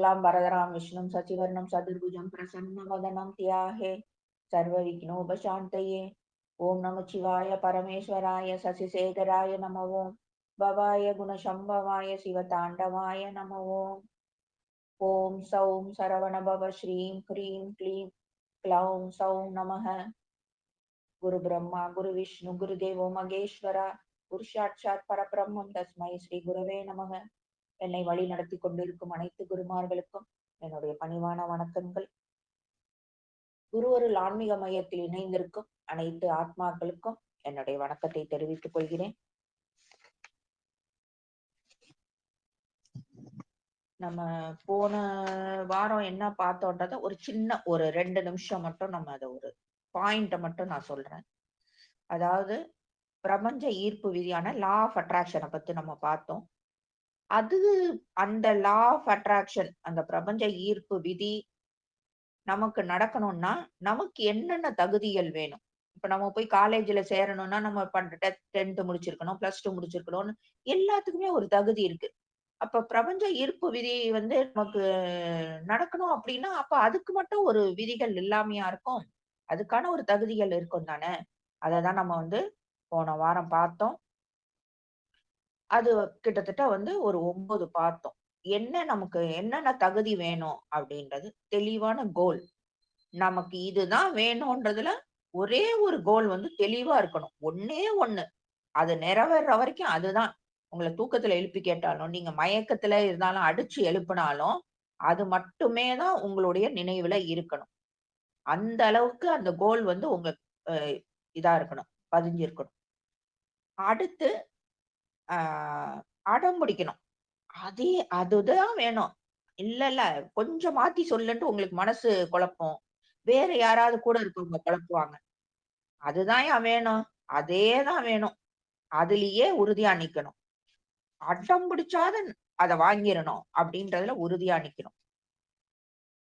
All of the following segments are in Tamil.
शुक्लां, वरदरां, विष्णुं, सचिवर्णं, सदुर्भुजं प्रसन्नवदनं ध्याहे सर्वविघ्नोपशान्तये। ॐ नमः शिवाय परमेश्वराय, शशिशेखराय नमो भवाय गुणशम्भवाय शिवताण्डवाय नमो ॐ। सौ सौं सरवणभव श्रीं ह्रीं क्लीं क्लौं सौं नमः। गुरुब्रह्मा, गुरुविष्णु, गुरुदेवो मगेश्वर गुरुसाक्षात् परब्रह्मं तस्मै श्रीगुरवे नमः। என்னை வழி நடத்தி கொண்டிருக்கும் அனைத்து குருமார்களுக்கும் என்னுடைய பணிவான வணக்கங்கள். குருவருள் ஆன்மீக மையத்தில் இணைந்திருக்கும் அனைத்து ஆத்மாக்களுக்கும் என்னுடைய வணக்கத்தை தெரிவித்துக் கொள்கிறேன். நம்ம போன வாரம் என்ன பார்த்தோன்றத ஒரு சின்ன ஒரு ரெண்டு நிமிஷம் மட்டும் நம்ம அதை ஒரு பாயிண்ட மட்டும் நான் சொல்றேன். அதாவது பிரபஞ்ச ஈர்ப்பு விதியான லா ஆஃப் அட்ராக்ஷனை பத்தி நம்ம பார்த்தோம். அது அந்த லா ஆஃப் அட்ராக்ஷன் அந்த பிரபஞ்ச ஈர்ப்பு விதி நமக்கு நடக்கணும்னா நமக்கு என்னென்ன தகுதிகள் வேணும்? இப்ப நம்ம போய் காலேஜ்ல சேரணும்னா நம்ம பண்ற டென்த் முடிச்சிருக்கணும் பிளஸ் டூ முடிச்சிருக்கணும்னு எல்லாத்துக்குமே ஒரு தகுதி இருக்கு. அப்ப பிரபஞ்ச ஈர்ப்பு விதி வந்து நமக்கு நடக்கணும் அப்படின்னா அப்ப அதுக்கு மட்டும் ஒரு விதிகள் இல்லாமையா இருக்கும். அதுக்கான ஒரு தகுதிகள் இருக்கும் தானே? அததான் நம்ம வந்து போன வாரம் பார்த்தோம். அது கிட்டத்தட்ட வந்து ஒரு ஒன்பது பார்த்தோம். என்ன நமக்கு என்னென்ன தகுதி வேணும் அப்படின்றது தெளிவான கோல் நமக்கு இதுதான் வேணும்ன்றதுல ஒரே ஒரு கோல் வந்து தெளிவா இருக்கணும். ஒன்னே ஒண்ணு. அது நிறைவேற வரைக்கும் அதுதான். உங்களை தூக்கத்துல எழுப்பி கேட்டாலும் நீங்க மயக்கத்துல இருந்தாலும் அடிச்சு எழுப்பினாலும் அது மட்டுமே தான் உங்களுடைய நினைவுல இருக்கணும். அந்த அளவுக்கு அந்த கோல் வந்து உங்க இதா இருக்கணும். பதிஞ்சிருக்கணும். அடுத்து ஆஹ் அடம் பிடிக்கணும் அதே அதுதான் வேணும். இல்ல இல்ல கொஞ்சம் மாத்தி சொல்லுன்ட்டு உங்களுக்கு மனசு குழப்பம். வேற யாராவது கூட இருக்கவங்க குழப்புவாங்க. அதுதான் ஏன் வேணும்? அதேதான் வேணும். அதுலயே உறுதியா நிக்கணும். அடம் பிடிச்சாத அதை வாங்கிடணும் அப்படின்றதுல உறுதியா நிக்கணும்.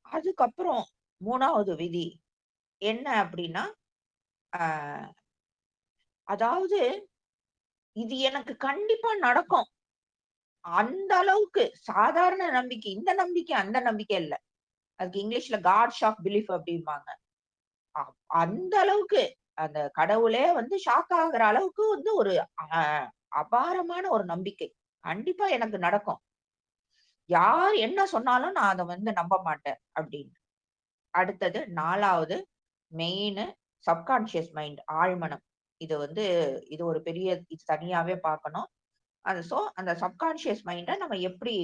அதுக்கப்புறம் மூணாவது விதி. என்ன அப்படின்னா ஆஹ் அதாவது இது எனக்கு கண்டிப்பா நடக்கும். அந்த அளவுக்கு சாதாரண நம்பிக்கை இந்த நம்பிக்கை அந்த நம்பிக்கை இல்ல. அதுக்கு இங்கிலீஷ்ல காட் ஷாக் பிலீஃப் அப்படிம்பாங்க. அந்த அளவுக்கு அந்த கடவுளே வந்து ஷாக் ஆகுற அளவுக்கு வந்து ஒரு அபாரமான ஒரு நம்பிக்கை. கண்டிப்பா எனக்கு நடக்கும். யார் என்ன சொன்னாலும் நான் அதை வந்து நம்ப மாட்டேன் அப்படின்னு. அடுத்தது நாலாவது மெயின் சப்கான்சியஸ் மைண்ட் ஆழ்மனம். இது வந்து இது ஒரு பெரிய இது தனியாவே பார்க்கணும் அது ஸோ அந்த சப்கான்ஷியஸ் மைண்டை நம்ம எப்படி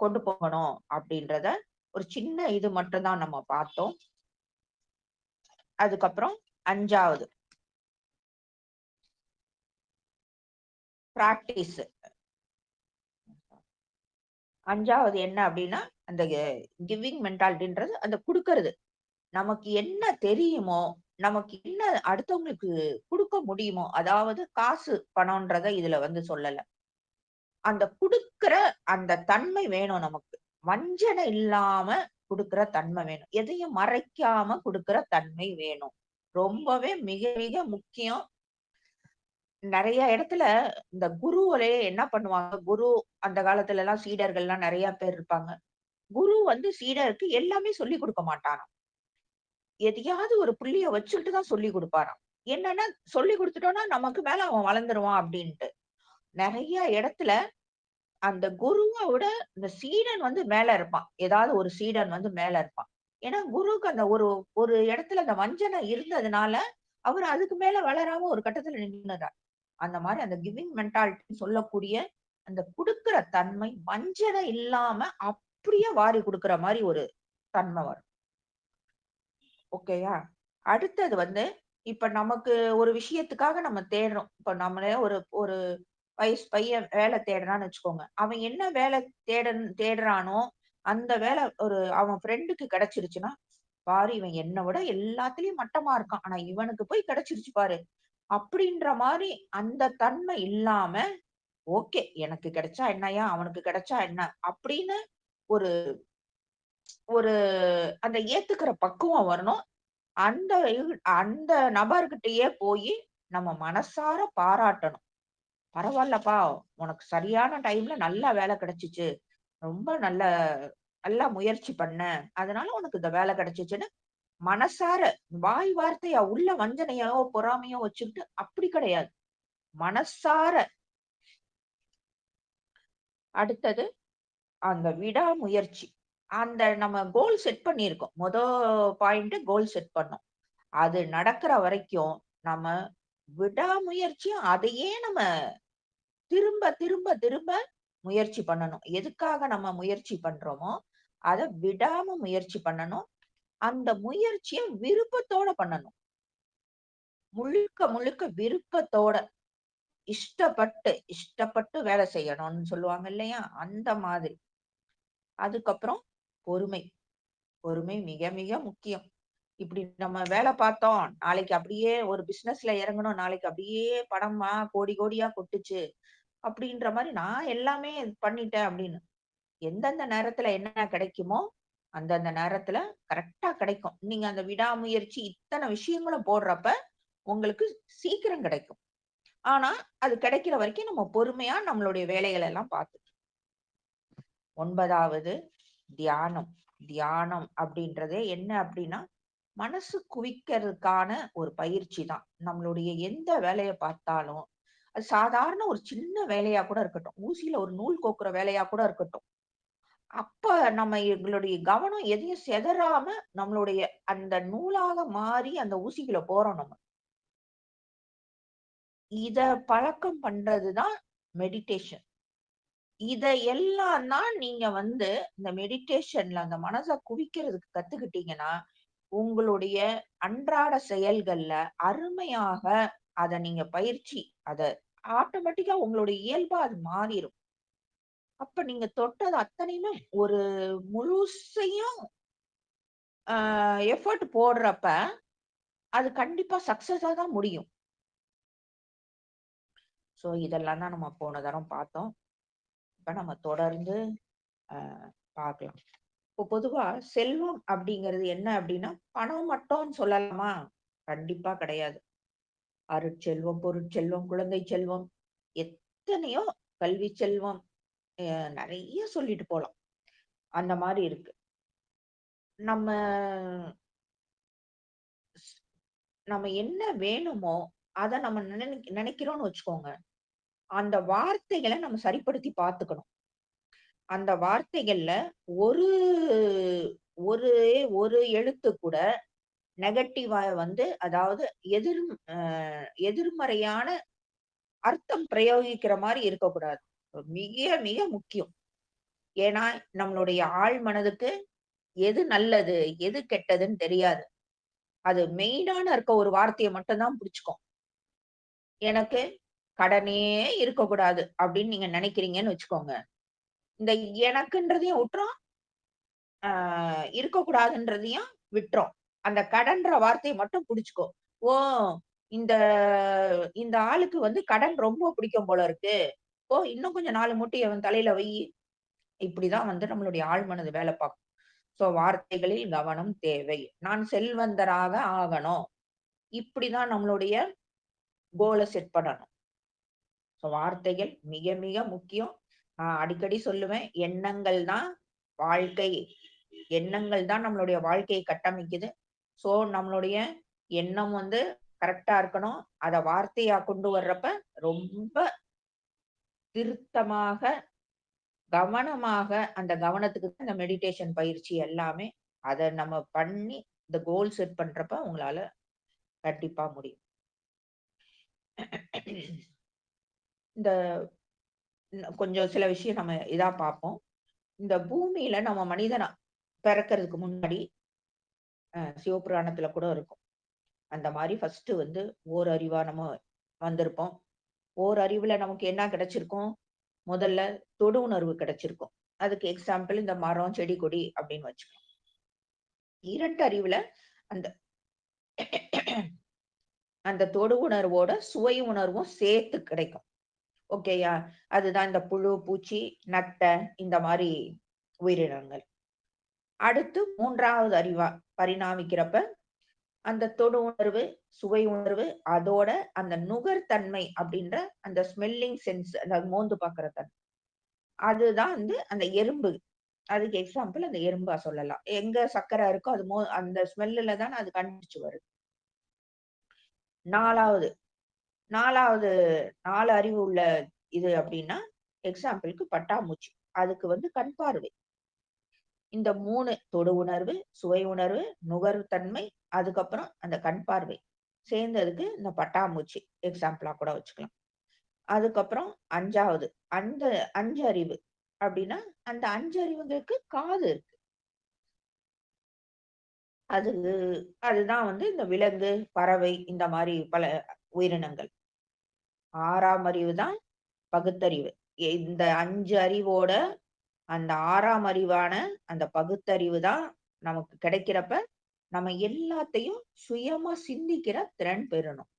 கொண்டு போகணும் அப்படின்றத ஒரு சின்ன இது மட்டும்தான் நம்ம பார்த்தோம். அதுக்கப்புறம் அஞ்சாவது. பிராக்டிஸ் அஞ்சாவது என்ன அப்படின்னா அந்த கிவிங் மென்டாலிட்டின்றது அந்த கொடுக்கறது. நமக்கு என்ன தெரியுமோ நமக்கு என்ன அடுத்தவங்களுக்கு கொடுக்க முடியுமோ அதாவது காசு பணம்ன்றத இதுல வந்து சொல்லல. அந்த கொடுக்கிற அந்த தன்மை வேணும் நமக்கு. வஞ்சனை இல்லாம கொடுக்கிற தன்மை வேணும். எதையும் மறைக்காம கொடுக்கிற தன்மை வேணும். ரொம்பவே மிக மிக முக்கியம். நிறைய இடத்துல இந்த குருவலே என்ன பண்ணுவாங்க? குரு அந்த காலத்துல எல்லாம் சீடர்கள் எல்லாம் நிறைய பேர் இருப்பாங்க. குரு வந்து சீடருக்கு எல்லாமே சொல்லி கொடுக்க மாட்டானோ எதையாவது ஒரு புள்ளிய வச்சுக்கிட்டு தான் சொல்லி கொடுப்பாராம். என்னன்னா சொல்லி கொடுத்துட்டோம்னா நமக்கு மேல அவன் வளர்ந்துருவான் அப்படின்ட்டு. நிறைய இடத்துல அந்த குருவோட இந்த சீடன் வந்து மேல இருப்பான். ஏதாவது ஒரு சீடன் வந்து மேல இருப்பான். ஏன்னா குருவுக்கு அந்த ஒரு ஒரு இடத்துல அந்த வஞ்சனை இருந்ததுனால அவர் அதுக்கு மேல வளராம ஒரு கட்டத்துல நின்றுறார் அந்த மாதிரி அந்த கிவிங் மென்டாலிட்டின்னு சொல்லக்கூடிய அந்த கொடுக்கிற தன்மை வஞ்சனை இல்லாம அப்படியே வாரி கொடுக்கிற மாதிரி ஒரு தன்மை வரும். ஓகேயா? அடுத்தது வந்து இப்ப நமக்கு ஒரு விஷயத்துக்காக நம்ம தேடுறோம். இப்ப நம்மளே ஒரு ஒரு வயசு பையன் வேலை தேடுறான்னு வச்சுக்கோங்க. அவன் என்ன வேலை தேட தேடுறானோ அந்த வேலை ஒரு அவன் ஃப்ரெண்டுக்கு கிடைச்சிருச்சுன்னா பாரு இவன் என்னை விட எல்லாத்துலயும் மட்டமா இருக்கான். ஆனா இவனுக்கு போய் கிடைச்சிருச்சு பாரு. அப்படின்ற மாதிரி அந்த தன்மை இல்லாம ஓகே எனக்கு கிடைச்சா என்னையா அவனுக்கு கிடைச்சா என்ன? அப்படின்னு ஒரு ஒரு அந்த ஏத்துக்கிற பக்குவம் வரணும் அந்த அந்த நபர்கிட்டயே போய் நம்ம மனசார பாராட்டணும் பரவாயில்லப்பா உனக்கு சரியான டைம்ல நல்லா வேலை கிடைச்சிச்சு ரொம்ப நல்ல நல்லா முயற்சி பண்ண. அதனால உனக்கு இந்த வேலை கிடைச்சுச்சுன்னு மனசார வாய் வார்த்தையா உள்ள வஞ்சனையோ, பொறாமையோ வச்சுக்கிட்டு அப்படி கிடையாது. மனசார அடுத்தது அந்த விடாமுயற்சி. அந்த நம்ம கோல் செட் பண்ணியிருக்கோம். மொத பாயிண்ட் கோல் செட் பண்ணோம். அது நடக்கிற வரைக்கும் நம்ம விடாமுயற்சியும் அதையே நம்ம திரும்ப, திரும்ப, திரும்ப முயற்சி பண்ணணும். எதுக்காக நம்ம முயற்சி பண்றோமோ, அதை விடாம முயற்சி பண்ணணும். அந்த முயற்சியை விருப்பத்தோட பண்ணணும். முழுக்க, முழுக்க விருப்பத்தோட, இஷ்டப்பட்டு, இஷ்டப்பட்டு வேலை செய்யணும்னு சொல்லுவாங்க இல்லையா? அந்த மாதிரி. அதுக்கப்புறம் பொறுமை. பொறுமை மிக, மிக முக்கியம். இப்படி நம்ம வேலை பார்த்தோம். நாளைக்கு அப்படியே ஒரு பிசினஸ்ல இறங்கணும். நாளைக்கு அப்படியே படமா கோடி, கோடியா கொட்டுச்சு. அப்படின்ற மாதிரி நான் எல்லாமே பண்ணிட்டேன் அப்படின்னு. எந்தெந்த நேரத்துல என்ன கிடைக்குமோ, அந்தந்த நேரத்துல கரெக்டா கிடைக்கும். நீங்க அந்த விடாமுயற்சி இத்தனை விஷயங்களும் போடுறப்ப, உங்களுக்கு சீக்கிரம் கிடைக்கும். ஆனா, அது கிடைக்கிற வரைக்கும் நம்ம பொறுமையா நம்மளுடைய வேலைகள் எல்லாம் பார்த்துட்டு ஒன்பதாவது தியானம். தியானம் அப்படின்றதே என்ன அப்படின்னா, மனசு குவிக்கிறதுக்கான ஒரு பயிற்சி தான். நம்மளுடைய எந்த வேலையை பார்த்தாலும், அது சாதாரண ஒரு சின்ன வேலையா கூட இருக்கட்டும். ஊசியில ஒரு நூல் கோக்குற வேலையா கூட இருக்கட்டும். அப்ப நம்ம எங்களுடைய கவனம் எதையும் செதறாம நம்மளுடைய அந்த நூலாக மாறி அந்த ஊசிக்குள்ள போறோம் நம்ம. இத பழக்கம் பண்றதுதான் மெடிடேஷன். இத எல்லாம் தான் நீங்க வந்து இந்த மெடிடேஷன்ல அந்த மனசை குவிக்கிறதுக்கு கத்துக்கிட்டீங்கன்னா, உங்களுடைய அன்றாட செயல்கள்ல அருமையாக அத நீங்க பயிற்சி அத ஆட்டோமேட்டிக்கா உங்களுடைய இயல்பா அது மாறிடும் அப்ப நீங்க தொட்டது அத்தனையுமே ஒரு முழுசையும் எஃபர்ட் எஃபோர்ட் போடுறப்ப, அது கண்டிப்பா சக்சஸா தான் முடியும். ஸோ இதெல்லாம் தான் நம்ம போன தரம் பார்த்தோம். இப்போ நம்ம தொடர்ந்து பார்க்கலாம். இப்போ பொதுவா செல்வம் அப்படிங்கிறது என்ன அப்படின்னா, பணம் மட்டும்னு சொல்லலாமா? கண்டிப்பா கிடையாது. அருட்செல்வம், பொருட்செல்வம், குழந்தை செல்வம், எத்தனையோ கல்வி செல்வம், நிறைய சொல்லிட்டு போலாம். அந்த மாதிரி இருக்கு. நம்ம நம்ம என்ன வேணுமோ, அதை நம்ம நினை நினைக்கிறோம்னு வச்சுக்கோங்க. அந்த வார்த்தைகளை நம்ம சரிப்படுத்தி பார்த்துக்கணும். அந்த வார்த்தைகள்ல ஒரு ஒரே ஒரு எழுத்து கூட நெகட்டிவா வந்து அதாவது எதிர் எதிர்மறையான அர்த்தம் பிரயோகிக்கிற மாதிரி இருக்கக்கூடாது. மிக, மிக முக்கியம். ஏன்னா, நம்மளுடைய ஆழ் மனதுக்கு எது நல்லது, எது கெட்டதுன்னு தெரியாது. அது மெயினான இருக்க ஒரு வார்த்தையை மட்டும்தான் தான் எனக்கு கடனே இருக்கக்கூடாது அப்படின்னு நீங்க நினைக்கிறீங்கன்னு வச்சுக்கோங்க. இந்த எனக்குன்றதையும் விட்டுரும், ஆஹ் இருக்கக்கூடாதுன்றதையும் விட்டுரும். அந்த கடன்ற வார்த்தைய மட்டும் புடிச்சுக்கும். ஓ! இந்த இந்த ஆளுக்கு வந்து கடன் ரொம்ப பிடிக்கும் போல இருக்கு. ஓ! இன்னும் கொஞ்சம் நாலு மூட்டை அவன் தலையில வையி. இப்படிதான் வந்து நம்மளுடைய ஆழ்மனது வேலை பார்க்கும். சோ வார்த்தைகளில் கவனம் தேவை. நான் செல்வந்தராக ஆகணும். இப்படிதான் நம்மளுடைய கோல செட் பண்ணணும். வார்த்தைகள் மிக, மிக முக்கியம். நான் அடிக்கடி சொல்லுவேன், எண்ணங்கள் தான் வாழ்க்கை. எண்ணங்கள் தான் நம்மளுடைய வாழ்க்கையை கட்டமைக்குது. ஸோ நம்மளுடைய எண்ணம் வந்து கரெக்டா இருக்கணும். அதை வார்த்தையா கொண்டு வர்றப்ப ரொம்ப திருத்தமாக, கவனமாக அந்த கவனத்துக்கு தான் இந்த மெடிடேஷன் பயிற்சி எல்லாமே. அதை நம்ம பண்ணி இந்த கோல் செட் பண்றப்ப உங்களால கண்டிப்பா முடியும். இந்த கொஞ்சம் சில விஷயம் நம்ம இதா பார்ப்போம். இந்த பூமியில நம்ம மனிதனா பிறக்கறதுக்கு முன்னாடி சிவபுராணத்துல கூட இருக்கும். அந்த மாதிரி ஃபர்ஸ்ட் வந்து ஓரறிவா நம்ம வந்திருப்போம். ஓரறிவுல நமக்கு என்ன கிடைச்சிருக்கும்? முதல்ல தொடு உணர்வு கிடைச்சிருக்கும். அதுக்கு எக்ஸாம்பிள் இந்த மரம், செடி, கொடி அப்படின்னு வச்சுக்கலாம். இரண்டு அறிவுல அந்த அந்த தொடு உணர்வோட சுவை உணர்வும் சேர்த்து கிடைக்கும். ஓகேயா? அதுதான் இந்த புழு, பூச்சி, நத்தை இந்த மாதிரி உயிரினங்கள். அடுத்து மூன்றாவது அறிவா பரிணாமிக்கிறப்ப, அந்த தொடு உணர்வு, சுவை உணர்வு, அதோட அந்த நுகர் தன்மை அப்படின்ற அந்த ஸ்மெல்லிங் சென்ஸ் அதாவது மோந்து பாக்குற தன்மை. அதுதான் வந்து அந்த எறும்பு. அதுக்கு எக்ஸாம்பிள் அந்த எறும்பா சொல்லலாம். எங்க சர்க்கரை இருக்கோ அது மோ அந்த ஸ்மெல்லுல தான அது கண்டுபிடிச்சு வருது. நாலாவது 4வது 4 அறிவு உள்ள இது அப்படின்னா எக்ஸாம்பிளுக்கு பட்டாமூச்சி அதுக்கு வந்து கண் பார்வை. இந்த மூணு தொடு உணர்வு, சுவை உணர்வு, நுகர்வு தன்மை, அதுக்கப்புறம் அந்த கண் பார்வை. சேர்ந்ததுக்கு இந்த பட்டாமூச்சி எக்ஸாம்பிளா கூட வச்சுக்கலாம். அதுக்கப்புறம் அஞ்சாவது அந்த அஞ்சு அறிவு அப்படின்னா அந்த அஞ்சு அறிவுங்களுக்கு காது இருக்கு. அது அதுதான் வந்து இந்த விலங்கு, பறவை இந்த மாதிரி பல உயிரினங்கள். ஆறாம் அறிவு தான் பகுத்தறிவு. இந்த அஞ்சு அறிவோட அந்த ஆறாம் அறிவான அந்த பகுத்தறிவு தான் நமக்கு கிடைக்கிறப்ப, நம்ம எல்லாத்தையும் சுயமா சிந்திக்கிற திறன் பெறணும்.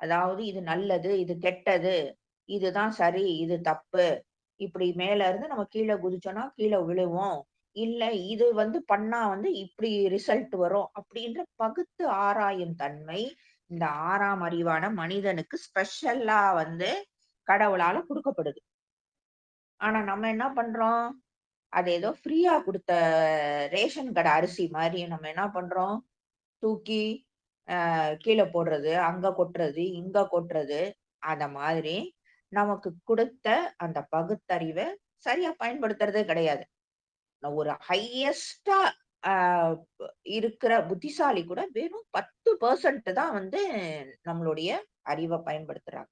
அதாவது இது நல்லது, இது கெட்டது, இதுதான் சரி, இது தப்பு. இப்படி மேல இருந்து நம்ம கீழே குதிச்சோம்னா கீழே விழுவோம். இல்ல இது வந்து பண்ணா வந்து இப்படி ரிசல்ட் வரும். அப்படின்ற பகுத்து ஆராயும் தன்மை, இந்த ஆறாம் அறிவான மனிதனுக்கு ஸ்பெஷல்லா வந்து கடவுளால கொடுக்கப்படுது ஆனா நம்ம என்ன பண்றோம்? அது ஏதோ ஃப்ரீயா கொடுத்த ரேஷன் கடை அரிசி மாதிரி நம்ம என்ன பண்றோம்? தூக்கி அ கீழே போடுறது, அங்க கொட்டுறது, இங்க கொட்டுறது. அத மாதிரி நமக்கு கொடுத்த அந்த பகுத்தறிவை சரியா பயன்படுத்துறதே கிடையாது. ஒரு ஹையஸ்டா இருக்கிற புத்திசாலி கூட வெறும் 10% தான் வந்து நம்மளுடைய அறிவ பயன்படுத்துறாங்க.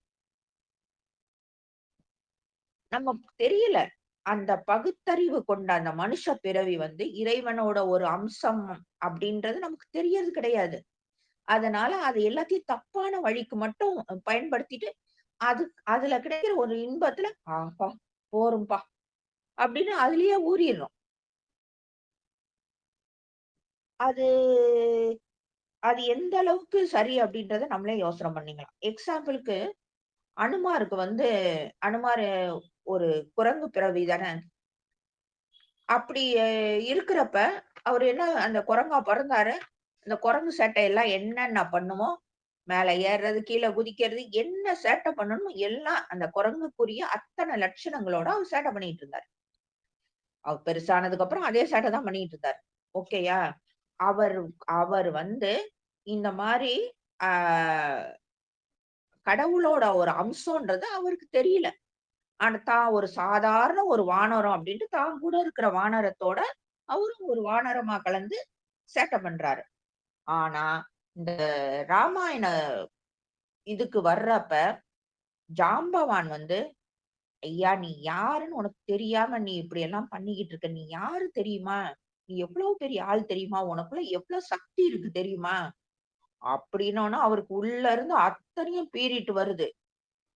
நம்ம தெரியல. அந்த பகுத்தறிவு கொண்ட அந்த மனுஷ பிறவி வந்து இறைவனோட ஒரு அம்சம் அப்படின்றது நமக்கு தெரியறது கிடையாது. அதனால அது எல்லாத்தையும் தப்பான வழிக்கு மட்டும் பயன்படுத்திட்டு, அது அதுல கிடைக்கிற ஒரு இன்பத்துல, "ஆப்பா! போரும்பா" அப்படின்னு அதுலயே ஊறிடுறோம் அது அது எந்த அளவுக்கு சரி அப்படின்றத நம்மளே யோசனை பண்ணிக்கலாம். எக்ஸாம்பிளுக்கு அனுமாருக்கு வந்து அனுமார் ஒரு குரங்கு பிறவி தானே. அப்படி இருக்கிறப்ப, அவர் என்ன அந்த குரங்கா பிறந்தாரு அந்த குரங்கு சேட்டை எல்லாம் என்னென்ன பண்ணுமோ, மேல ஏறுறது, கீழே குதிக்கிறது, என்ன சேட்டை பண்ணணுமோ எல்லாம் அந்த குரங்குக்குரிய அத்தனை லட்சணங்களோட அவர் சேட்டை பண்ணிட்டு இருந்தாரு. அவர் பெருசானதுக்கு அப்புறம் அதே சேட்டை தான் பண்ணிட்டு இருந்தாரு. ஓகேயா? அவர் அவர் வந்து இந்த மாதிரி ஆஹ் கடவுளோட ஒரு அம்சம்ன்றது அவருக்கு தெரியல. ஆனா தான் ஒரு சாதாரண ஒரு வானரம் அப்படின்ட்டு தான் கூட இருக்கிற வானரத்தோட, அவரும் ஒரு வானரமா கலந்து சேட்டை பண்றாரு. ஆனா, இந்த ராமாயண இதுக்கு வர்றப்ப, ஜாம்பவான் வந்து, "ஐயா நீ யாருன்னு உனக்கு தெரியாம நீ இப்படி எல்லாம் பண்ணிக்கிட்டு இருக்க. நீ யாரு தெரியுமா? நீ எவ்வளவு பெரிய ஆள் தெரியுமா? உனக்குள்ள எவ்ளோ சக்தி இருக்கு தெரியுமா?" அப்படின்னோன்னா அவருக்கு உள்ள இருந்து அத்தனையும் பீறிட்டு வருது.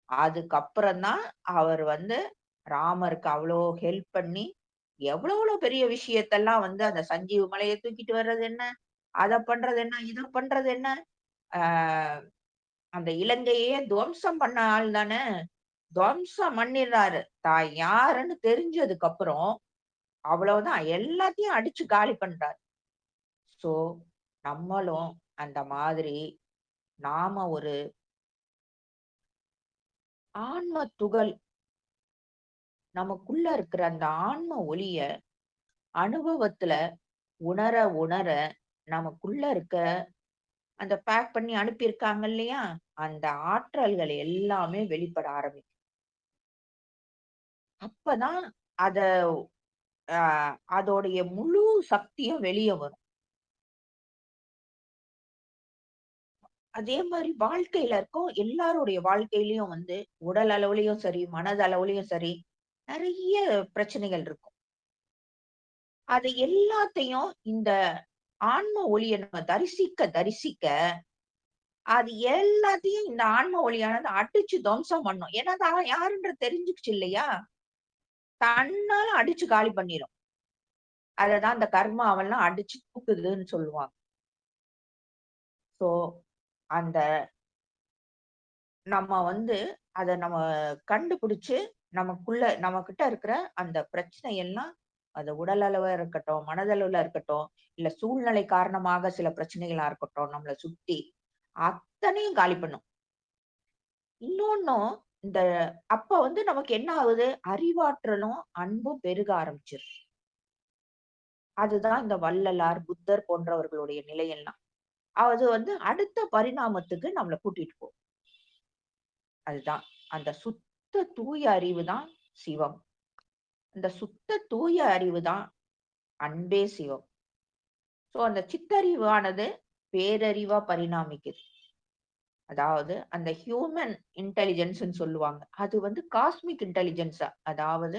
அதுக்கப்புறம் தான் அவர் வந்து ராமருக்கு அவ்வளோ ஹெல்ப் பண்ணி, எவ்வளவு பெரிய விஷயத்தெல்லாம் வந்து அந்த சஞ்சீவ மலையை தூக்கிட்டு வர்றது என்ன? அத பண்றது என்ன? இதை பண்றது என்ன? ஆஹ் அந்த இலங்கையே துவம்சம் பண்ண ஆள் தானே! துவம்சம் பண்ணிடுறாரு தான் யாருன்னு தெரிஞ்சதுக்கு அப்புறம், அவ்வளவுதான் எல்லாத்தையும் அடிச்சு காலி பண்றாரு. ஸோ, நம்மளும் அந்த மாதிரி நாம ஒரு ஆன்ம துகள் நமக்குள்ள இருக்கிற அந்த ஆன்ம ஒளிய அனுபவத்துல உணர, உணர நமக்குள்ள இருக்க அந்த பேக் பண்ணி அனுப்பியிருக்காங்க இல்லையா? அந்த ஆற்றல்கள் எல்லாமே வெளிப்பட ஆரம்பிக்கும். அப்பதான் அத அ அதோடைய முழு சக்தியும் வெளிய வரும். அதே மாதிரி வாழ்க்கையில இருக்கும் எல்லாருடைய வாழ்க்கையிலயும் வந்து உடல் அளவுலயும் சரி, மனதளவுலயும் சரி, நிறைய பிரச்சனைகள் இருக்கும். அது எல்லாத்தையும் இந்த ஆன்ம ஒளிய நம்ம தரிசிக்க, தரிசிக்க அது எல்லாத்தையும் இந்த ஆன்ம ஒளியானது அடிச்சு துவம்சம் பண்ணும். ஏன்னா, தான் யாருன்றது தெரிஞ்சுக்குச்சு இல்லையா? தன்னால அடிச்சு காலி பண்ணிரும். அததான் அந்த கர்மாவெல்லாம் அடிச்சு தூக்குதுன்னு சொல்லுவாங்க. சோ அந்த நம்ம வந்து அத நம்ம கண்டுபிடிச்சு, நமக்குள்ள நம்ம கிட்ட இருக்கிற அந்த பிரச்சனை எல்லாம், அது உடல் அளவா இருக்கட்டும், மனதளவுல இருக்கட்டும், இல்ல சூழ்நிலை காரணமாக சில பிரச்சனைகளா இருக்கட்டும், நம்மளை சுத்தி, அத்தனையும் காலி பண்ணும். இன்னொன்னும், இந்த அப்ப வந்து நமக்கு என்ன ஆகுது? அறிவாற்றலும், அன்பும் பெருக ஆரம்பிச்சிரு அதுதான் இந்த வள்ளலார் புத்தர் போன்றவர்களுடைய நிலையெல்லாம். அது வந்து அடுத்த பரிணாமத்துக்கு நம்மளை கூட்டிட்டு போகும். அதுதான். அந்த சுத்த தூய அறிவு தான் சிவம். அந்த சுத்த தூய அறிவு தான் அன்பே சிவம். சோ அந்த சித்தறிவானது பேரறிவா பரிணாமிக்குது. அதாவது அந்த ஹியூமன் இன்டெலிஜென்ஸ்ன்னு சொல்லுவாங்க. அது வந்து காஸ்மிக் இன்டெலிஜென்ஸா அதாவது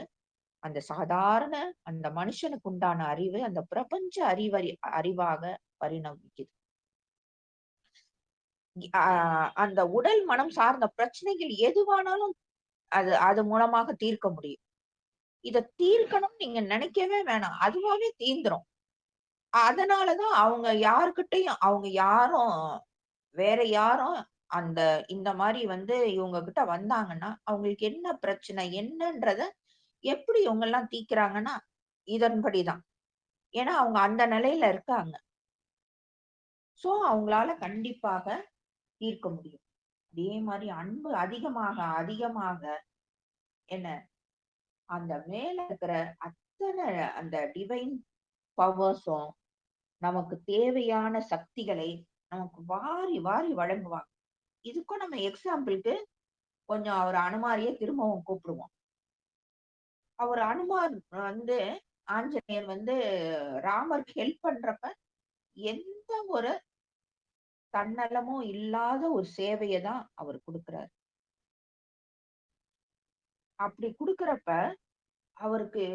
அந்த சாதாரண அந்த மனுஷனுக்கு உண்டான அறிவு அந்த பிரபஞ்ச அறிவறி அறிவாக பரிணமிக்குது. ஆஹ் அந்த உடல் மனம் சார்ந்த பிரச்சனைகள் எதுவானாலும் அது அது மூலமாக தீர்க்க முடியும். இத தீர்க்கணும் நீங்க நினைக்கவே வேணாம். அதுவாவே தீந்துரும். அதனாலதான் அவங்க யாருக்கிட்டையும் அவங்க யாரும் வேற யாரும் அந்த இந்த மாதிரி வந்து இவங்க கிட்ட வந்தாங்கன்னா அவங்களுக்கு என்ன பிரச்சனை என்னன்றத எப்படி இவங்க எல்லாம் தீக்குறாங்கன்னா இதன்படிதான் ஏன்னா அவங்க அந்த நிலையில இருக்காங்க. சோ அவங்களால கண்டிப்பாக தீர்க்க முடியும். அதே மாதிரி அன்பு அதிகமாக அதிகமாக என்ன அந்த மேல இருக்கிற அத்தனை அந்த டிவைன் பவர்ஸும் நமக்கு தேவையான சக்திகளை நமக்கு வாரி வாரி வழங்குவாங்க. இதுக்கும் நம்ம எக்ஸாம்பிளுக்கு கொஞ்சம் அவர் அனுமாரியே திரும்பவும் கூப்பிடுவோம். அவர் அனுமார் வந்து ஆஞ்சநேயர் வந்து ராமருக்கு ஹெல்ப் பண்றப்ப எந்த ஒரு தன்னலமும் இல்லாத ஒரு சேவையை தான் அவர் கொடுக்கிறார். அப்படி கொடுக்கறப்ப அவருக்கு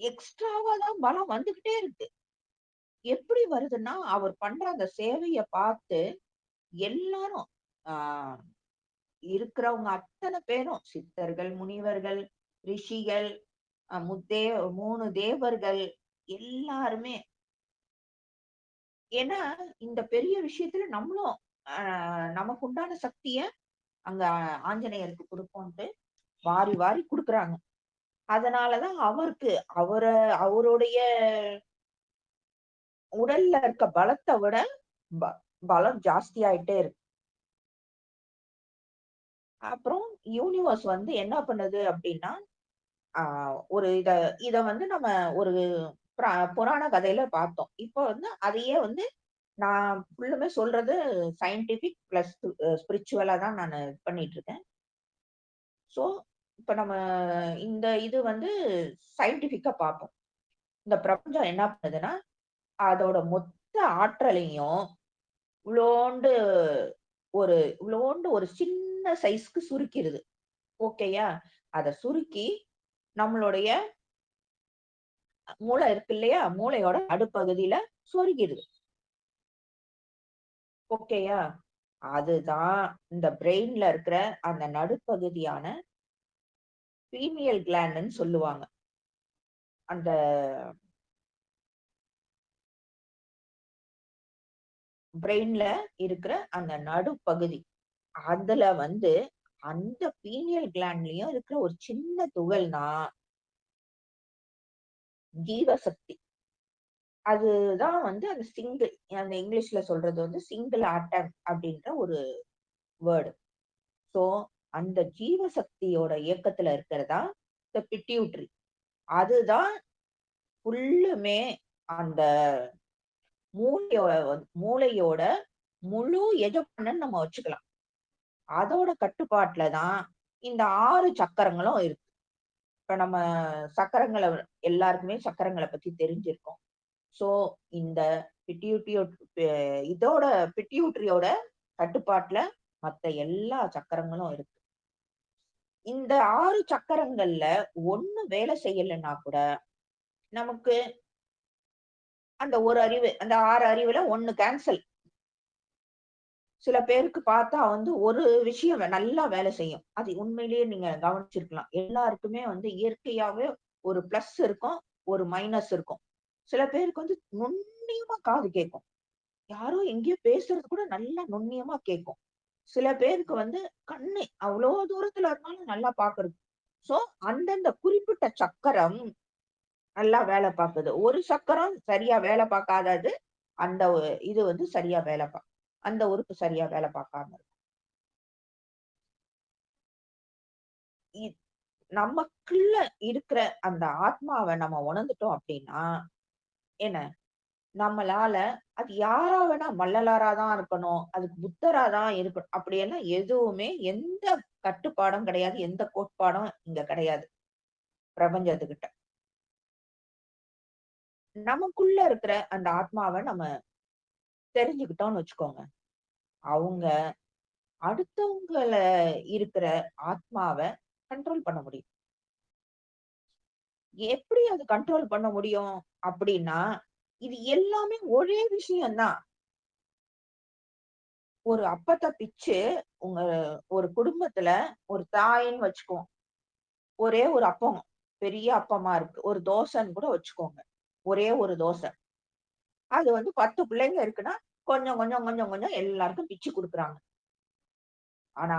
எக்ஸ்ட்ராவா தான் பலம் வந்துகிட்டே இருக்கு. எப்படி வருதுன்னா அவர் பண்ற அந்த சேவைய பார்த்து எல்லாரும் ஆஹ் இருக்கிறவங்க அத்தனை பேரும் சித்தர்கள் முனிவர்கள் ரிஷிகள் முத்தே மூணு தேவர்கள் எல்லாருமே. ஏன்னா இந்த பெரிய விஷயத்துல நம்மளும் ஆஹ் நமக்கு உண்டான சக்திய அங்க ஆஞ்சநேயருக்கு கொடுப்போம்ட்டு வாரி வாரி கொடுக்குறாங்க. அதனாலதான் அவருக்கு அவர அவருடைய உடல்ல இருக்க பலத்தை விட பலம் ஜாஸ்தி ஆயிட்டே இருக்கு. அப்புறம் யூனிவர்ஸ் வந்து என்ன பண்ணுது அப்படின்னா ஒரு இத இத வந்து நம்ம ஒரு புராண கதையில பார்த்தோம். இப்போ வந்து அதையே வந்து நான் ஃபுல்லுமே சொல்றது சயின்டிபிக் பிளஸ் ஸ்பிரிச்சுவலா தான் நான் பண்ணிட்டு இருக்கேன். ஸோ இப்ப நம்ம இந்த இது வந்து சயின்டிபிக்கா பார்ப்போம். இந்த பிரபஞ்சம் என்ன பண்ணுதுன்னா அதோட மொத்த ஆற்றலையும் இவ்வளோண்டு ஒரு இவ்வளோண்டு ஒரு சின்ன சைஸ்க்கு சுருக்கிடுது ஓகேயா அதை சுருக்கி நம்மளுடைய மூளை இருக்கு இல்லையா? மூளையோட அடுப்பகுதியில சொருகிடுது. ஓகேயா அதுதான் இந்த பிரெயின்ல இருக்கிற அந்த நடுப்பகுதியான பீமியல் கிளாண்டுன்னு சொல்லுவாங்க. அந்த பிரெயின்ல இருக்கிற அந்த நடுப்பகுதி. அதுல வந்து அந்த பீனியல் கிளாண்ட்லயும் இருக்கிற ஒரு சின்ன துகள் தான் ஜீவசக்தி. அதுதான் வந்து அந்த சிங்கிள் அந்த இங்கிலீஷ்ல சொல்றது வந்து சிங்கிள் ஆட்டம் அப்படின்ற ஒரு வேர்டு ஸோ அந்த ஜீவசக்தியோட இயக்கத்துல இருக்கிறதா இந்த பிட்யூட்ரி அதுதான் ஃபுல்லுமே அந்த மூளையோட மூளையோட முழு எஜமானன்னு நம்ம வச்சுக்கலாம். அதோட கட்டுப்பாட்டுல தான் இந்த ஆறு சக்கரங்களும் இருக்கு. இப்ப நம்ம சக்கரங்களை எல்லாருக்குமே சக்கரங்களை பத்தி தெரிஞ்சிருக்கோம். சோ இந்த பிட்டியூட்டியோ இதோட பிட்யூட்ரியோட கட்டுப்பாட்டுல மத்த எல்லா சக்கரங்களும் இருக்கு. இந்த ஆறு சக்கரங்கள்ல ஒண்ணு வேலை செய்யலைன்னா கூட நமக்கு அந்த ஒரு அறிவு அந்த ஆறு அறிவுல ஒன்னு கேன்சல் சில பேருக்கு பார்த்தா வந்து ஒரு விஷயம் நல்லா வேலை செய்யும். அது உண்மையிலேயே நீங்க கவனிச்சிருக்கலாம். எல்லாருக்குமே வந்து இயற்கையாவே ஒரு பிளஸ் இருக்கும் ஒரு மைனஸ் இருக்கும். சில பேருக்கு வந்து நுண்ணியமா காது கேட்கும் யாரோ எங்கேயோ பேசுறது கூட நல்லா நுண்ணியமா கேட்கும் சில பேருக்கு வந்து கண்ணு அவ்வளவு தூரத்துல இருந்தாலும் நல்லா பாக்குறது சோ அந்தந்த குறிப்பிட்ட சக்கரம் நல்லா வேலை பார்க்குது ஒரு சக்கரம் சரியா வேலை பார்க்காதது அந்த இது வந்து சரியா வேலை பா அந்த உறுப்பு சரியா வேலை பார்க்காம இருக்கும் நமக்குள்ள இருக்கிற அந்த ஆத்மாவை நம்ம உணர்ந்துட்டோம் அப்படின்னா என்ன? நம்மளால அது யாரா வேணா மல்லலாரா தான் இருக்கணும் அதுக்கு புத்தரா தான் இருக்கணும் அப்படியெல்லாம் எதுவுமே எந்த கட்டுப்பாடும் கிடையாது எந்த கோட்பாடும் இங்க கிடையாது பிரபஞ்சத்துக்கிட்ட. நமக்குள்ள இருக்கிற அந்த ஆத்மாவை நம்ம தெரிஞ்சுக்கிட்டோம்னு வச்சுக்கோங்க. அவங்க அடுத்தவங்கள இருக்கிற ஆத்மாவை கண்ட்ரோல் பண்ண முடியும். எப்படி அது கண்ட்ரோல் பண்ண முடியும் அப்படின்னா இது எல்லாமே ஒரே விஷயம்தான். ஒரு அப்பத்தை பிச்சு உங்க ஒரு குடும்பத்துல ஒரு தாயின்னு வச்சுக்குவோம் ஒரே ஒரு அப்பம் பெரிய அப்பமா இருக்கு. ஒரு தோசைன்னு கூட வச்சுக்கோங்க. ஒரே ஒரு தோசை. அது வந்து பத்து பிள்ளைங்க இருக்குன்னா கொஞ்சம் கொஞ்சம் கொஞ்சம் கொஞ்சம் எல்லாருக்கும் பிச்சு கொடுக்குறாங்க. ஆனா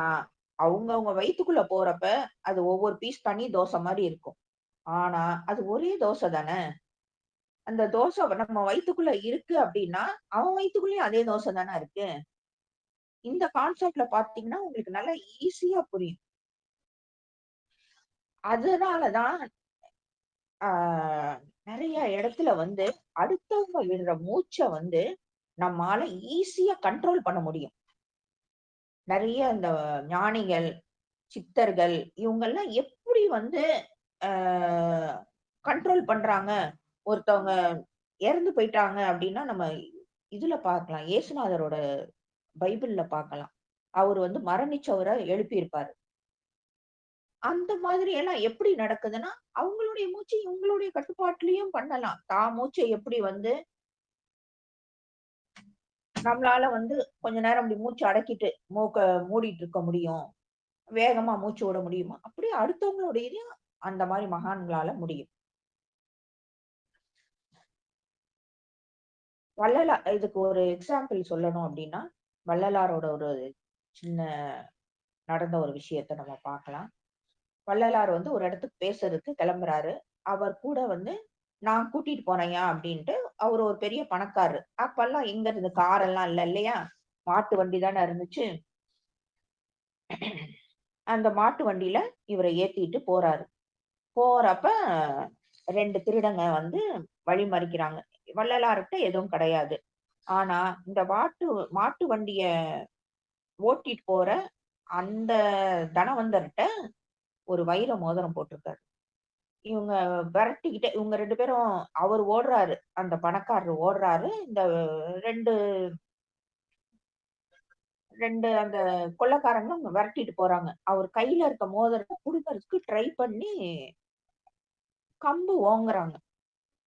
அவங்கவுங்க வயிற்றுக்குள்ள வயித்துக்குள்ள போறப்ப அது ஒவ்வொரு பீஸ் தனி தோசை மாதிரி இருக்கும். ஆனா அது ஒரே தோசை தானே? அந்த தோசை நம்ம வயித்துக்குள்ள இருக்கு அப்படின்னா அவன் வயித்துக்குள்ளேயும் அதே தோசை தானே இருக்கு? இந்த கான்செப்ட்ல பாத்தீங்கன்னா உங்களுக்கு நல்லா ஈஸியா புரியும். அதனாலதான் ஆஹ் நிறைய இடத்துல வந்து அடுத்தவங்க விடுற மூச்சை வந்து நம்மால ஈஸியா கண்ட்ரோல் பண்ண முடியும். நிறைய இந்த ஞானிகள் சித்தர்கள் இவங்கெல்லாம் எப்படி வந்து கண்ட்ரோல் பண்றாங்க? ஒருத்தவங்க இறந்து போயிட்டாங்க அப்படின்னா நம்ம இதுல பார்க்கலாம். ஏசுநாதரோட பைபிள்ல பார்க்கலாம். அவர் வந்து மரணிச்சவரை எழுப்பியிருப்பாரு. அந்த மாதிரி எல்லாம் எப்படி நடக்குதுன்னா அவங்களுடைய மூச்சு இவங்களுடைய கட்டுப்பாட்டுலயும் பண்ணலாம். தா மூச்சை எப்படி வந்து நம்மளால வந்து கொஞ்ச நேரம் அப்படி மூச்சு அடக்கிட்டு மூக்க மூடிட்டு இருக்க முடியும். வேகமா மூச்சு விட முடியுமா? அப்படியே அடுத்தவங்களுடைய இதையும் அந்த மாதிரி மகான்களால முடியும். வள்ளலா இதுக்கு ஒரு எக்ஸாம்பிள் சொல்லணும் அப்படின்னா வள்ளலாரோட ஒரு சின்ன நடந்த ஒரு விஷயத்த நம்ம பார்க்கலாம். வள்ளலார் வந்து ஒரு இடத்துக்கு பேசுறதுக்கு கிளம்புறாரு. அவர் கூட வந்து நான் கூட்டிட்டு போனையா அப்படின்ட்டு அவர் ஒரு பெரிய பணக்காரரு. அப்பெல்லாம் எங்க இருந்து கார் எல்லாம் இல்ல இல்லையா? மாட்டு வண்டி தானே இருந்துச்சு. அந்த மாட்டு வண்டியில இவரை ஏத்திட்டு போறாரு. போறப்ப ரெண்டு திருடங்க வந்து வழி மறிக்கிறாங்க. வள்ளலார்கிட்ட எதுவும் கிடையாது. ஆனா இந்த மாட்டு மாட்டு வண்டிய ஓட்டிட்டு போற அந்த தனவந்தர்கிட்ட ஒரு வைர மோதிரம் போட்டிருக்காரு. இவங்க விரட்டிக்கிட்டே இவங்க ரெண்டு பேரும் அவர் ஓடுறாரு. அந்த பணக்காரர் ஓடுறாரு. இந்த ரெண்டு ரெண்டு அந்த கொள்ளக்காரங்களும் அவங்க விரட்டிட்டு போறாங்க. அவர் கையில இருக்க மோதிரத்தை புடுங்கறதுக்கு ட்ரை பண்ணி கம்பு ஓங்குறாங்க.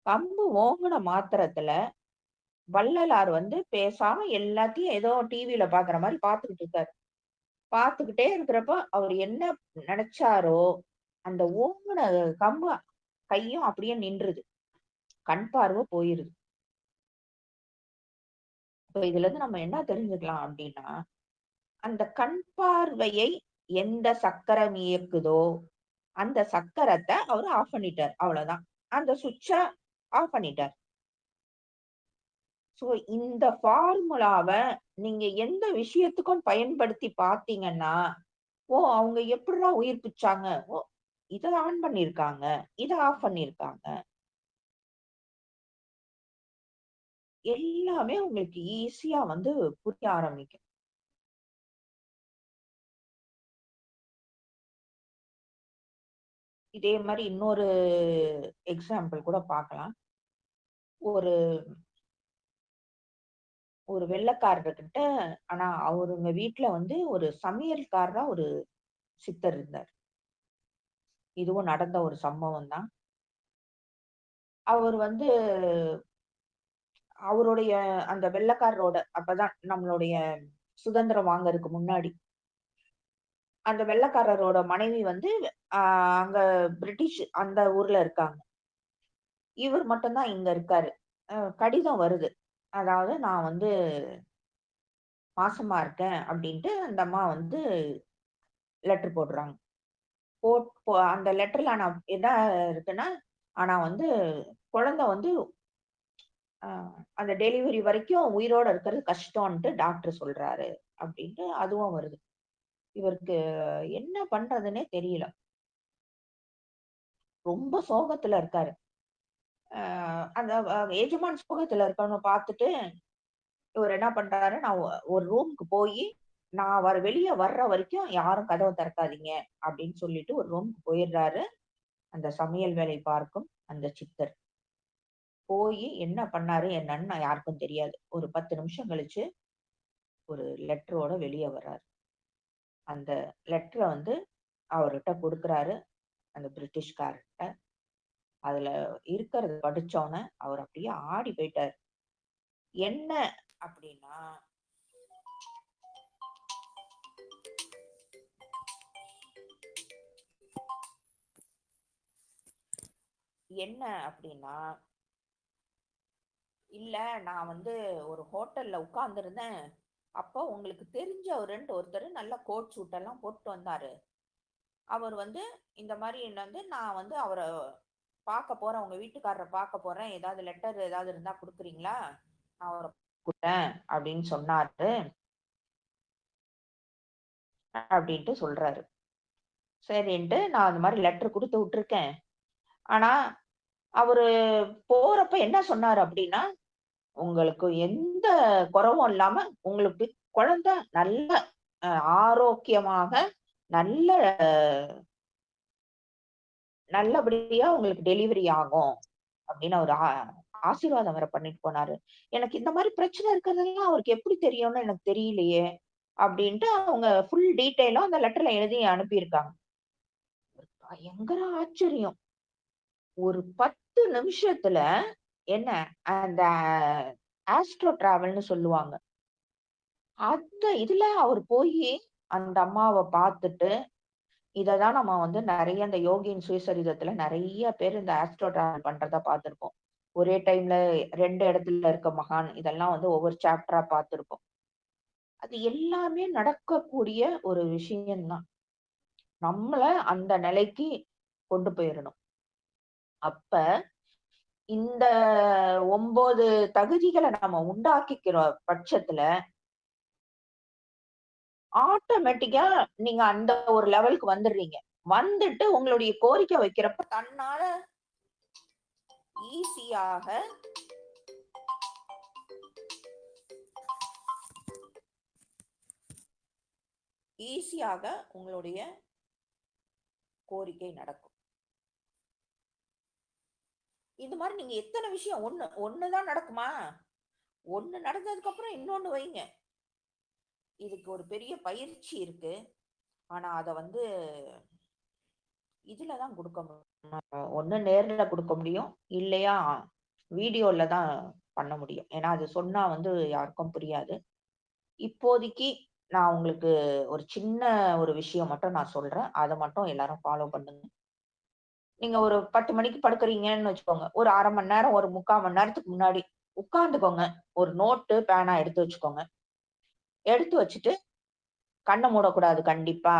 கம்பு ஓங்குன மாத்திரத்துல வள்ளலார் வந்து பேசாம எல்லாத்தையும் ஏதோ டிவியில பாக்குற மாதிரி பாத்துக்கிட்டு இருக்காரு. பார்த்துக்கிட்டே இருக்கிறப்ப அவர் என்ன நினைச்சாரோ அந்த ஓங்குன கம்பு கையும் அப்படியே நின்றுது. கண் பார்வை போயிருது. இப்ப இதுல இருந்து நம்ம என்ன தெரிஞ்சுக்கலாம் அப்படின்னா அந்த கண் பார்வையை எந்த சக்கரம் இயக்குதோ அந்த சக்கரத்தை அவர் ஆஃப் பண்ணிட்டார். அவ்வளவுதான். அந்த சுவிட்ச ஆஃப் பண்ணிட்டார். ஸோ இந்த ஃபார்முலாவை நீங்க எந்த விஷயத்துக்கும் பயன்படுத்தி பார்த்தீங்கன்னா ஓ அவங்க எப்படிடா உயிர் பிச்சாங்க? ஓ இதை ஆன் பண்ணிருக்காங்க. இதை ஆஃப் பண்ணிருக்காங்க. எல்லாமே உங்களுக்கு ஈஸியா வந்து புரிய ஆரம்பிக்கும். இதே மாதிரி இன்னொரு எக்ஸாம்பிள் கூட பார்க்கலாம். ஒரு ஒரு வெள்ளைக்காரர்கிட்ட ஆனா அவருங்க வீட்டுல வந்து ஒரு சமையல்காரரா ஒரு சித்தர் இருந்தார். இதுவும் நடந்த ஒரு சம்பவம் தான். அவர் வந்து அவருடைய அந்த வெள்ளைக்காரரோட அப்பதான் நம்மளுடைய சுதந்திரம் வாங்கறதுக்கு முன்னாடி. அந்த வெள்ளைக்காரரோட மனைவி வந்து ஆஹ் அங்க பிரிட்டிஷ் அந்த ஊர்ல இருக்காங்க. இவர் மட்டும்தான் இங்க இருக்காரு. கடிதம் வருது. அதாவது நான் வந்து மாசமா இருக்கேன் அப்படின்ட்டு அந்த அம்மா வந்து லெட்டர் போடுறாங்க போட் போ- அந்த லெட்டர்ல ஆனா என்ன இருக்குன்னா ஆனா வந்து குழந்தை வந்து ஆஹ் அந்த டெலிவரி வரைக்கும் உயிரோட இருக்கிறது கஷ்டம்ன்ட்டு டாக்டர் சொல்றாரு அப்படின்ட்டு அதுவும் வருது. இவருக்கு என்ன பண்றதுன்னே தெரியல. ரொம்ப சோகத்துல இருக்காரு. அந்த எஜமான் சுகத்துல இருக்கவன பார்த்துட்டு இவர் என்ன பண்றாரு நான் ஒ- ஒரு ரூமுக்கு போய் நான் வர வெளியே வர்ற வரைக்கும் யாரும் கதவை திறக்காதீங்க அப்படின்னு சொல்லிட்டு ஒரு ரூமுக்கு போயிடுறாரு. அந்த சமையல் வேலை பார்க்கும் அந்த சித்தர். போய் என்ன பண்ணாரு என்னன்னு யாருக்கும் தெரியாது. ஒரு பத்து நிமிஷம் கழிச்சு ஒரு லெட்டரோட வெளியே வர்றாரு. அந்த லெட்டரை வந்து அவர்கிட்ட கொடுக்குறாரு அந்த பிரிட்டிஷ்காரர்கிட்ட. அதுல இருக்கிறத படிச்சோன்னே அவர் அப்படியே ஆடி போயிட்டார். என்ன அப்படின்னா என்ன அப்படின்னா இல்ல நான் வந்து ஒரு ஹோட்டல்ல உட்கார்ந்துருந்தேன். அப்போ உங்களுக்கு தெரிஞ்சவருன்ட்டு ஒருத்தர் நல்ல கோட் சூட்டெல்லாம் போட்டு வந்தாரு. அவர் வந்து இந்த மாதிரி என்ன வந்து நான் வந்து அவரை பார்க்க போறேன் உங்க வீட்டுக்காரரை பார்க்க போறேன். ஏதாவது லெட்டர் ஏதாவது இருந்தா கொடுக்குறீங்களா? நான் அவரை கொடுத்தேன் அப்படின்னு சொன்னாரு. அப்படின்ட்டு சொல்றாரு. சரின்ட்டு நான் அந்த மாதிரி லெட்டர் கொடுத்து விட்டுருக்கேன். ஆனா அவரு போறப்ப என்ன சொன்னாரு அப்படின்னா உங்களுக்கு எந்த குறவும் இல்லாம உங்களுக்கு குழந்தை நல்ல ஆரோக்கியமாக நல்ல நல்லபடியா உங்களுக்கு டெலிவரி ஆகும் அப்படின்னு அவர் ஆசீர்வாதம் வேற பண்ணிட்டு போனாரு. எனக்கு இந்த மாதிரி பிரச்சனை இருக்கிறதெல்லாம் அவருக்கு எப்படி தெரியும்னு எனக்கு தெரியலையே அப்படின்ட்டு அவங்க ஃபுல் டீட்டெயிலும் அந்த லெட்டர்ல எழுதி அனுப்பியிருக்காங்க. பயங்கர ஆச்சரியம். ஒரு பத்து நிமிஷத்துல என்ன அந்த ஆஸ்ட்ரோ டிராவல்னு சொல்லுவாங்க. அந்த இதுல அவர் போய் அந்த அம்மாவை பார்த்துட்டு இதை தான் நம்ம வந்து நிறைய இந்த யோகியின் சுயசரிதத்துல நிறைய பேர் இந்த ஆஸ்ட்ரோ டிராவல் பண்றதா பார்த்திருப்போம். ஒரே டைம்ல ரெண்டு இடத்துல இருக்க மகான் இதெல்லாம் வந்து ஒவ்வொரு சாப்டரா பார்த்திருப்போம். அது எல்லாமே நடக்கக்கூடிய ஒரு விஷயம்தான். நம்மள அந்த நிலைக்கு கொண்டு போயிடணும் அப்ப இந்த ஒன்பது தகுதிகளை நம்ம உண்டாக்கிக்கிற பட்சத்துல ஆட்டோமேட்டிக்கா நீங்க அந்த ஒரு லெவலுக்கு வந்துடுறீங்க. வந்துட்டு உங்களுடைய கோரிக்கை வைக்கிறப்ப தன்னால ஈஸியாக ஈஸியாக உங்களுடைய கோரிக்கை நடக்கும். இது மாதிரி நீங்க எத்தனை விஷயம் ஒண்ணு ஒண்ணுதான் நடக்குமா? ஒண்ணு நடந்ததுக்கு அப்புறம் இன்னொன்னு வைங்க. இதுக்கு ஒரு பெரிய பயிற்சி இருக்கு. ஆனா அதை வந்து இதுல தான் கொடுக்க முடியும். ஒன்று நேர்ல கொடுக்க முடியும். இல்லையா வீடியோல தான் பண்ண முடியும். ஏன்னா அது சொன்னா வந்து யாருக்கும் புரியாது. இப்போதைக்கு நான் உங்களுக்கு ஒரு சின்ன ஒரு விஷயம் மட்டும் நான் சொல்றேன். அதை மட்டும் எல்லாரும் ஃபாலோ பண்ணுங்க. நீங்க ஒரு பத்து மணிக்கு படுக்கிறீங்கன்னு வச்சுக்கோங்க. ஒரு அரை மணி நேரம் ஒரு முக்கால் மணி நேரத்துக்கு முன்னாடி உட்காந்துக்கோங்க ஒரு நோட்டு பேனா எடுத்து வச்சுக்கோங்க. எடுத்து வச்சுட்டு கண்ணை மூடக்கூடாது கண்டிப்பா.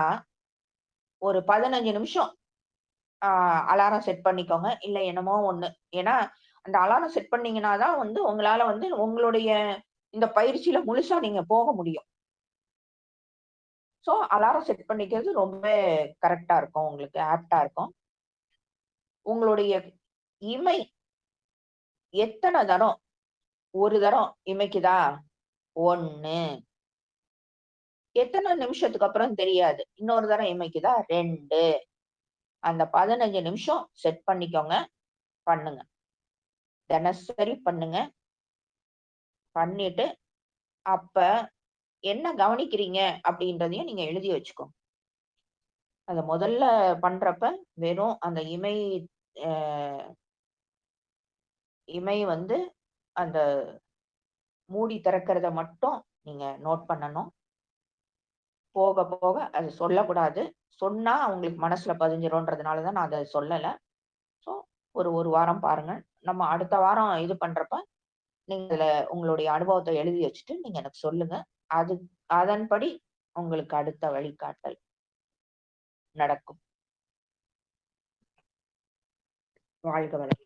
ஒரு பதினஞ்சு நிமிஷம் அலாரம் செட் பண்ணிக்கோங்க. இல்லை என்னமோ ஒண்ணு. ஏன்னா அந்த அலாரம் செட் பண்ணீங்கன்னா தான் வந்து உங்களால வந்து உங்களுடைய இந்த பயிற்சியில முழுசா நீங்க போக முடியும். ஸோ அலாரம் செட் பண்ணிக்கிறது ரொம்ப கரெக்டா இருக்கும். உங்களுக்கு ஆப்டா இருக்கும். உங்களுடைய இமை எத்தனை தரம்? ஒரு தரம் இமைக்குதா? ஒன்று எத்தனை நிமிஷத்துக்கு அப்புறம் தெரியாது. இன்னொரு தரம் இமைக்குதா? ரெண்டு. அந்த பதினஞ்சு நிமிஷம் செட் பண்ணிக்கோங்க. பண்ணுங்க. தினசரி பண்ணுங்க. பண்ணிட்டு அப்ப என்ன கவனிக்கிறீங்க அப்படின்றதையும் நீங்க எழுதி வச்சுக்கோங்க. அத முதல்ல பண்றப்ப வெறும் அந்த இமை இமை வந்து அந்த மூடி திறக்கிறத மட்டும் நீங்க நோட் பண்ணணும். போக போக அது சொல்லக்கூடாது. சொன்னால் அவங்களுக்கு மனசில் பதிஞ்சிரும்ன்றதுனால தான் நான் அதை சொல்லலை. ஸோ ஒரு ஒரு வாரம் பாருங்கள் நம்ம அடுத்த வாரம் இது பண்ணுறப்ப நீங்கள் உங்களுடைய அனுபவத்தை எழுதி வச்சுட்டு நீங்கள் எனக்கு சொல்லுங்கள் அது அதன்படி உங்களுக்கு அடுத்த வழிகாட்டல் நடக்கும். வாழ்க வளம்